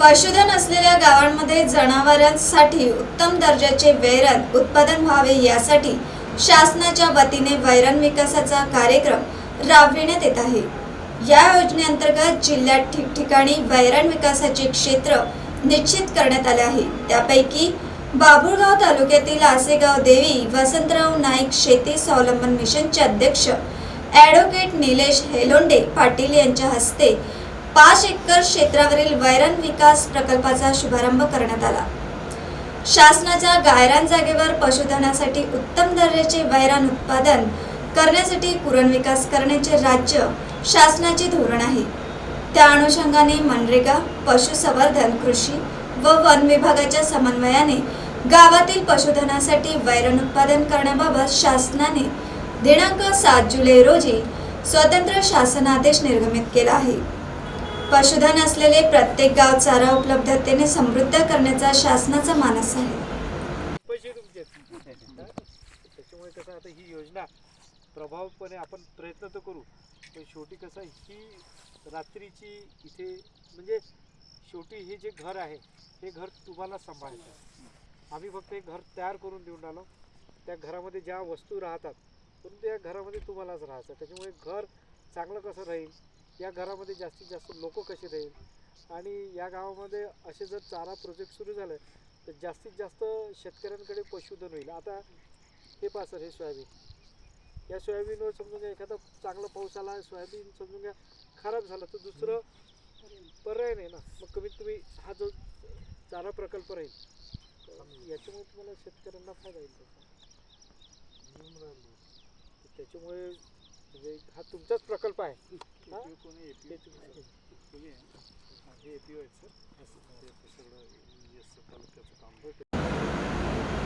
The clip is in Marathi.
पशुधन असलेल्या गावांमध्ये जनावरांसाठी उत्तम दर्जाचे वैरण उत्पादन व्हावे यासाठी शासनाच्या वतीने वैरण विकासाचा कार्यक्रम राबविण्यात येत आहे. या योजनेअंतर्गत जिल्ह्यात ठिकठिकाणी वैरण विकासाचे क्षेत्र निश्चित करण्यात आले आहे. त्यापैकी बाभुळगाव तालुक्यातील आसेगाव देवी वसंतराव नाईक शेती स्वावलंबन मिशनचे अध्यक्ष ॲडव्होकेट निलेश हेलोंडे पाटील यांच्या हस्ते पाच एकर क्षेत्रावरील वैरण विकास प्रकल्पाचा शुभारंभ करण्यात आला. शासनाच्या गायरान जागेवर पशुधनासाठी उत्तम दर्जाचे वैरण उत्पादन करण्यासाठी कुरण विकास करण्याचे राज्य शासनाचे धोरण आहे. त्या अनुषंगाने मनरेगा पशुसंवर्धन कृषी व वन विभागाच्या समन्वयाने गावातील पशुधनासाठी वैरण उत्पादन करण्याबाबत शासनाने दिनांक सात जुलै रोजी स्वतंत्र शासनादेश निर्गमित केला आहे. पशुधन असलेले प्रत्येक गाव चारा उपलब्धतेने समृद्ध करण्याचा शासनाचा मानस आहे. त्याच्यामुळे कसं आता ही योजना प्रभावपणे आपण प्रयत्न तर करू पण शेवटी कसं ही रात्रीची इथे म्हणजे शेवटी हे जे घर आहे हे घर तुम्हाला सांभाळायचं आम्ही फक्त एक घर तयार करून देऊन राहिलो. त्या घरामध्ये ज्या वस्तू राहतात पण त्या घरामध्ये तुम्हालाच राहायचं त्याच्यामुळे घर चांगलं कसं राहील या घरामध्ये जास्तीत जास्त लोक कसे राहील? आणि या गावामध्ये असे जर चारा प्रोजेक्ट सुरू झाले तर जास्तीत जास्त शेतकऱ्यांकडे पशुधन होईल. आता हे पहा सर हे सोयाबीन. या सोयाबीनवर समजून घ्या एखादा चांगला पाऊस आला सोयाबीन समजून घ्या खराब झालं तर दुसरं पर्याय नाही ना. मग कमीत कमी हा जो चारा प्रकल्प राहील याच्यामुळे तुम्हाला शेतकऱ्यांना फायदा. तर त्याच्यामुळे म्हणजे हा तुमचाच प्रकल्प आहे. हा? सगळं एस तालुक्याचं काम